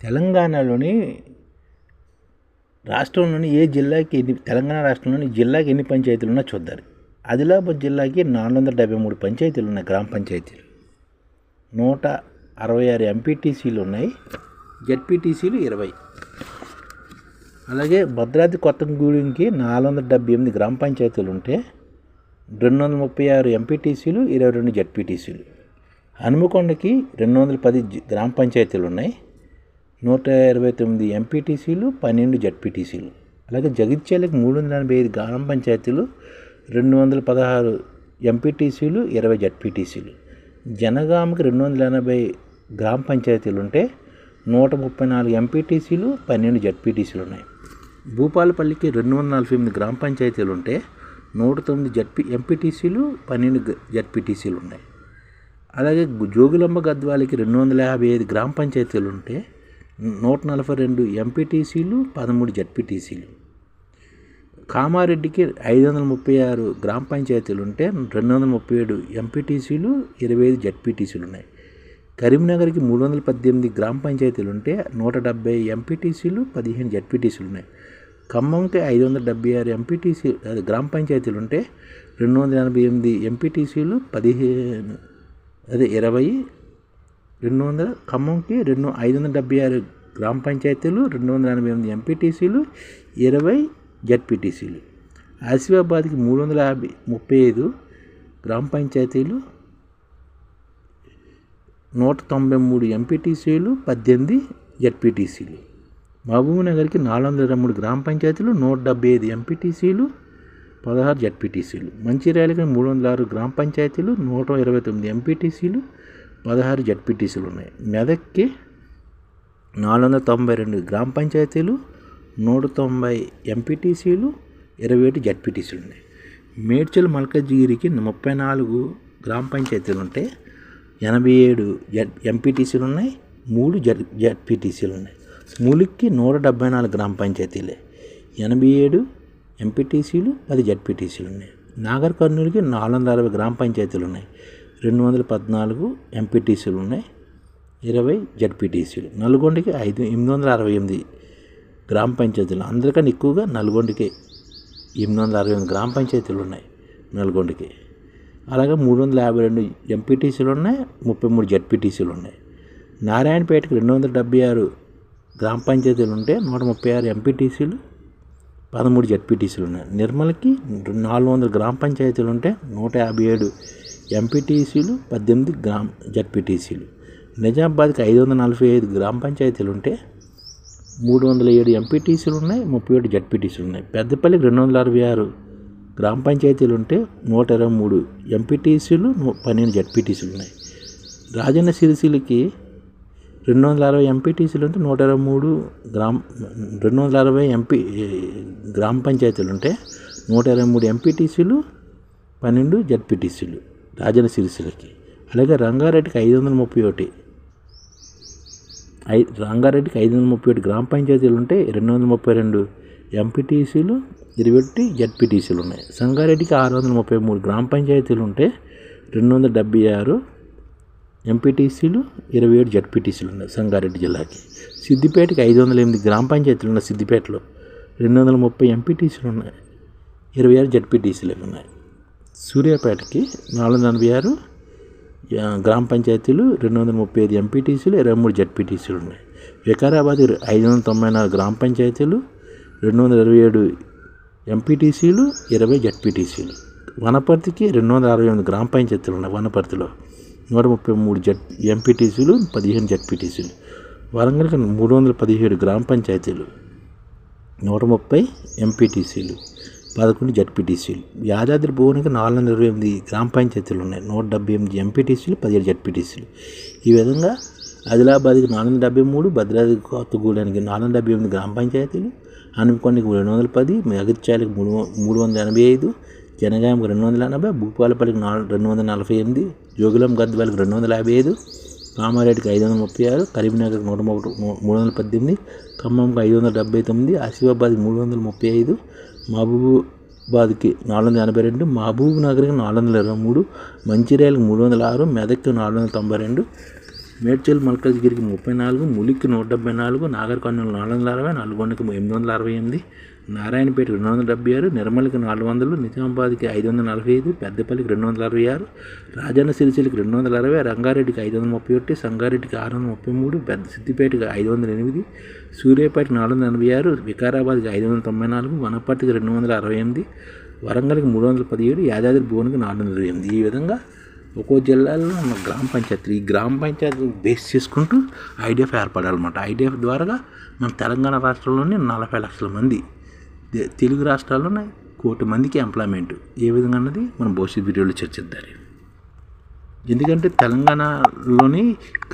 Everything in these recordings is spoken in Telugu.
తెలంగాణలోని రాష్ట్రంలోని ఏ జిల్లాకి ఎన్ని తెలంగాణ రాష్ట్రంలోని జిల్లాకి ఎన్ని పంచాయతీలు ఉన్నా చూద్దారు ఆదిలాబాద్ జిల్లాకి నాలుగు వందల డెబ్బై మూడు పంచాయతీలు ఉన్నాయి గ్రామ పంచాయతీలు. నూట అరవై ఆరు ఎంపీటీసీలు ఉన్నాయి జడ్పీటీసీలు ఇరవై. అలాగే భద్రాద్రి కొత్తగూడెంకి నాలుగు వందల డెబ్బై ఎనిమిది గ్రామ పంచాయతీలు ఉంటే రెండు వందల ముప్పై ఆరు ఎంపీటీసీలు ఇరవై రెండు జడ్పీటీసీలు హనుమకొండకి రెండు వందల పది జి- గ్రామ పంచాయతీలు ఉన్నాయి నూట ఇరవై తొమ్మిది ఎంపీటీసీలు పన్నెండు జడ్పీటీసీలు అలాగే జగిత్యాలకి మూడు వందల ఎనభై ఐదు గ్రామ పంచాయతీలు రెండు వందల పదహారు ఎంపీటీసీలు ఇరవై జడ్పీటీసీలు జనగామకి రెండు వందల ఎనభై గ్రామ పంచాయతీలు ఉంటే నూట ముప్పై నాలుగు ఎంపీటీసీలు పన్నెండు జడ్పీటీసీలు ఉన్నాయి భూపాలపల్లికి రెండు వందల నలభై ఎనిమిది గ్రామ పంచాయతీలు ఉంటే నూట తొమ్మిది జడ్పీ ఎంపీటీసీలు పన్నెండు జడ్పీటీసీలు ఉన్నాయి అలాగే జోగులమ్మ గద్వాలకి రెండు వందల యాభై ఐదు గ్రామ పంచాయతీలు ఉంటే నూట నలభై రెండు ఎంపీటీసీలు పదమూడు జడ్పీటీసీలు. కామారెడ్డికి ఐదు వందల ముప్పై ఆరు గ్రామ పంచాయతీలు ఉంటే రెండు వందల ముప్పై ఏడు ఎంపీటీసీలు ఇరవై ఐదు జడ్పీటీసీలు ఉన్నాయి. కరీంనగర్కి మూడు వందల పద్దెనిమిది గ్రామ పంచాయతీలు ఉంటే నూట డెబ్బై ఎంపీటీసీలు పదిహేను జడ్పీటీసీలు ఉన్నాయి. ఖమ్మంకి ఐదు వందల డెబ్బై ఆరు ఎంపీటీసీ గ్రామ పంచాయతీలు ఉంటే రెండు వందల ఎనభై ఎనిమిది ఎంపీటీసీలు పదిహేను అదే ఇరవై రెండు వందల ఖమ్మంకి రెండు ఐదు వందల డెబ్బై ఆరు గ్రామ పంచాయతీలు రెండు వందల ఎనభై ఎనిమిది ఎంపీటీసీలు ఇరవై జడ్పీటీసీలు ఆసిఫాబాద్కి మూడు వందల యాభై ముప్పై ఐదు గ్రామ పంచాయతీలు నూట తొంభై మూడు ఎంపీటీసీలు పద్దెనిమిది జడ్పీటీసీలు మహబూబ్నగర్కి నాలుగు వందల ఇరవై మూడు గ్రామ పంచాయతీలు నూట డెబ్బై ఐదు ఎంపీటీసీలు పదహారు జడ్పీటీసీలు మంచిర్యాలకి మూడు వందల ఆరు గ్రామ పంచాయతీలు నూట ఇరవై తొమ్మిది ఎంపీటీసీలు పదహారు జడ్పీటీసీలు ఉన్నాయి. మెదక్కి నాలుగు వందల తొంభై రెండు గ్రామ పంచాయతీలు నూట తొంభై ఎంపీటీసీలు ఇరవై ఒకటి జడ్పీటీసీలు ఉన్నాయి. మేడ్చల్ మల్కజ్గిరికి ముప్పై నాలుగు గ్రామ పంచాయతీలు ఉంటే ఎనభై ఏడు జడ్ ఎంపీటీసీలు ఉన్నాయి మూడు జడ్ జడ్పీటీసీలు ఉన్నాయి. ములిక్కి నూట డెబ్బై నాలుగు గ్రామ పంచాయతీలే. ఎనభై ఏడు ఎంపీటీసీలు పది జడ్పీటీసీలు ఉన్నాయి. నాగర్ కర్నూలుకి నాలుగు వందల అరవై గ్రామ పంచాయతీలు ఉన్నాయి. రెండు వందల పద్నాలుగు ఎంపీటీసీలు ఉన్నాయి ఇరవై జడ్పీటీసీలు నల్గొండకి ఐదు ఎనిమిది వందల అరవై ఎనిమిది గ్రామ పంచాయతీలు. అందరికన్నా ఎక్కువగా నల్గొండకి ఎనిమిది వందల అరవై ఎనిమిది గ్రామ పంచాయతీలు ఉన్నాయి నల్గొండకి. అలాగే మూడు వందల యాభై రెండు ఎంపీటీసీలు ఉన్నాయి ముప్పై మూడు జడ్పీటీసీలు ఉన్నాయి. నారాయణపేటకి రెండు వందల డెబ్బై ఆరు గ్రామ పంచాయతీలు ఉంటే నూట ముప్పై ఆరు ఎంపీటీసీలు పదమూడు జడ్పీటీసీలు ఉన్నాయి. నిర్మల్కి నాలుగు వందల గ్రామ పంచాయతీలు ఉంటే నూట యాభై ఏడు ఎంపీటీసీలు పద్దెనిమిది గ్రామ జడ్పీటీసీలు. నిజామాబాద్కి ఐదు వందల నలభై ఐదు గ్రామ పంచాయతీలు ఉంటే మూడు వందల ఏడు ఎంపీటీసీలు ఉన్నాయి ముప్పై ఏడు జడ్పీటీసీలు ఉన్నాయి పెద్దపల్లికి రెండు వందల అరవై ఆరు గ్రామ పంచాయతీలు ఉంటే నూట ఇరవై మూడు ఎంపీటీసీలు పన్నెండు జడ్పీటీసీలు ఉన్నాయి రాజన్న సిరిసిలకి రెండు వందల అరవై ఎంపీటీసీలు ఉంటే నూట ఇరవై మూడు గ్రామ రెండు వందల అరవై ఎంపీ గ్రామ పంచాయతీలు ఉంటే నూట ఇరవై మూడు ఎంపీటీసీలు పన్నెండు జడ్పీటీసీలు. రాజన సిరిసిలకి. అలాగే రంగారెడ్డికి ఐదు వందల ముప్పై ఒకటి. ఐ రంగారెడ్డికి ఐదు వందల ముప్పై ఒకటి గ్రామ పంచాయతీలు ఉంటే రెండు వందల ముప్పై రెండు. ఎంపీటీసీలు ఇరవై ఒకటి జడ్పీటీసీలు ఉన్నాయి. సంగారెడ్డికి ఆరు వందల ముప్పై మూడు. గ్రామ పంచాయతీలు ఉంటే రెండు వందల డెబ్బై ఆరు. ఎంపీటీసీలు ఇరవై ఏడు జడ్పీటీసీలు ఉన్నాయి సంగారెడ్డి జిల్లాకి. సిద్దిపేటకి ఐదు వందల ఎనిమిది గ్రామ పంచాయతీలు ఉన్నాయి సిద్దిపేటలో. రెండు వందల ముప్పై ఎంపీటీసీలు ఉన్నాయి. ఇరవై ఆరు జడ్పీటీసీలు ఉన్నాయి. సూర్యాపేటకి నాలుగు వందల ఎనభై ఆరు గ్రామ పంచాయతీలు రెండు వందల ముప్పై ఐదు ఎంపీటీసీలు ఇరవై మూడు జడ్పీటీసీలు ఉన్నాయి. వికారాబాద్ ఐదు వందల తొంభై నాలుగు గ్రామ పంచాయతీలు రెండు వందల ఇరవై ఏడు ఎంపీటీసీలు ఇరవై జడ్పీటీసీలు. వనపర్తికి రెండు వందల అరవై ఎనిమిది గ్రామ పంచాయతీలు ఉన్నాయి వనపర్తిలో. నూట ముప్పై మూడు జడ్ ఎంపీటీసీలు పదిహేను జడ్పీటీసీలు. వరంగల్కి మూడు వందల పదిహేడు గ్రామ పంచాయతీలు నూట ముప్పై ఎంపీటీసీలు. పదకొండు జడ్పీటీసీలు. యాదాద్రి భువనకి నాలుగు వందల ఇరవై ఎనిమిది గ్రామ పంచాయతీలు ఉన్నాయి. నూట డెబ్బై ఎనిమిది ఎంపీటీసీలు పదిహేడు జడ్పీటీసీలు. ఈ విధంగా ఆదిలాబాద్కి నాలుగు వందల డెబ్బై మూడు భద్రాద్రి కొత్తగూడెనికి నాలుగు వందల డెబ్బై ఎనిమిది గ్రామ పంచాయతీలు హనుమకొండకి రెండు వందల పది మగత్యాలకు మూడు మూడు వందల ఎనభై ఐదు జనగాంకి రెండు వందల ఎనభై భూపాలపల్లికి నాలుగు రెండు వందల నలభై ఎనిమిది జోగులాం గద్వాలకు రెండు వందల యాభై ఐదు కామారెడ్డికి ఐదు వందల ముప్పై ఆరు కరీంనగర్కి నూట ఒకటి మూడు వందల పద్దెనిమిది ఖమ్మంకి ఐదు వందల డెబ్బై తొమ్మిది ఆసిఫాబాద్కి మూడు వందల ముప్పై ఐదు మహబూబాబాద్కి నాలుగు వందల ఎనభై రెండు మహబూబ్ నగర్కి నాలుగు వందల ఇరవై మూడు మంచిర్యాలకి మూడు వందల ఆరు మెదక్కి నాలుగు వందల తొంభై రెండు మేడ్చల్ మల్కాజ్గిరికి ముప్పై నాలుగు ములిక్కి నూట డెబ్బై నాలుగు నాగర్ నాలుగు వందల అరవై నల్గొండకి ఎనిమిది వందల అరవై ఎనిమిది నారాయణపేట రెండు వందల డెబ్బై ఆరు నిర్మల్కి నాలుగు వందలు నిజామాబాద్కి ఐదు వందల నలభై ఐదు పెద్దపల్లికి రెండు వందల అరవై ఆరు రాజన్న సిరిసిలకి రెండు వందల అరవై రంగారెడ్డికి ఐదు వందల ముప్పై ఒకటి సంగారెడ్డికి ఆరు వందల ముప్పై మూడు పెద్ద సిద్దిపేటకి ఐదు వందల ఎనిమిది సూర్యాపేట నాలుగు వందల ఎనభై ఆరు వికారాబాద్కి ఐదు వందల తొంభై నాలుగు వనపర్తికి రెండు వందల అరవై ఎనిమిది వరంగల్కి మూడు వందల పదిహేడు యాదాద్రి భువన్కి నాలుగు వందల ఎనిమిది. ఈ విధంగా ఒక్కో జిల్లాలో ఉన్న గ్రామ పంచాయతీలు ఈ గ్రామ పంచాయతీ బేస్ చేసుకుంటూ ఐడిఎఫ్ ఏర్పడాలన్నమాట. ఐడిఎఫ్ ద్వారా మన తెలంగాణ రాష్ట్రంలోనే నలభై లక్షల మంది తెలుగు రాష్ట్రాల్లోనే కోటి మందికి ఎంప్లాయ్మెంట్. ఏ విధంగా అన్నది మనం భవిష్యత్ వీడియోలో చర్చిద్దాం ఎందుకంటే తెలంగాణలోని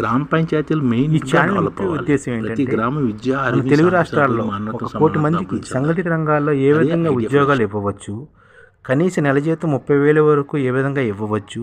గ్రామ పంచాయతీలు మెయిన్. ఉద్దేశం ఏంటంటే గ్రామ విద్య తెలుగు రాష్ట్రాల్లో కోటి మందికి సంఘటిత రంగాల్లో ఏ విధంగా ఉద్యోగాలు ఇవ్వవచ్చు కనీస నెల జీతం ముప్పై వేల వరకు ఏ విధంగా ఇవ్వవచ్చు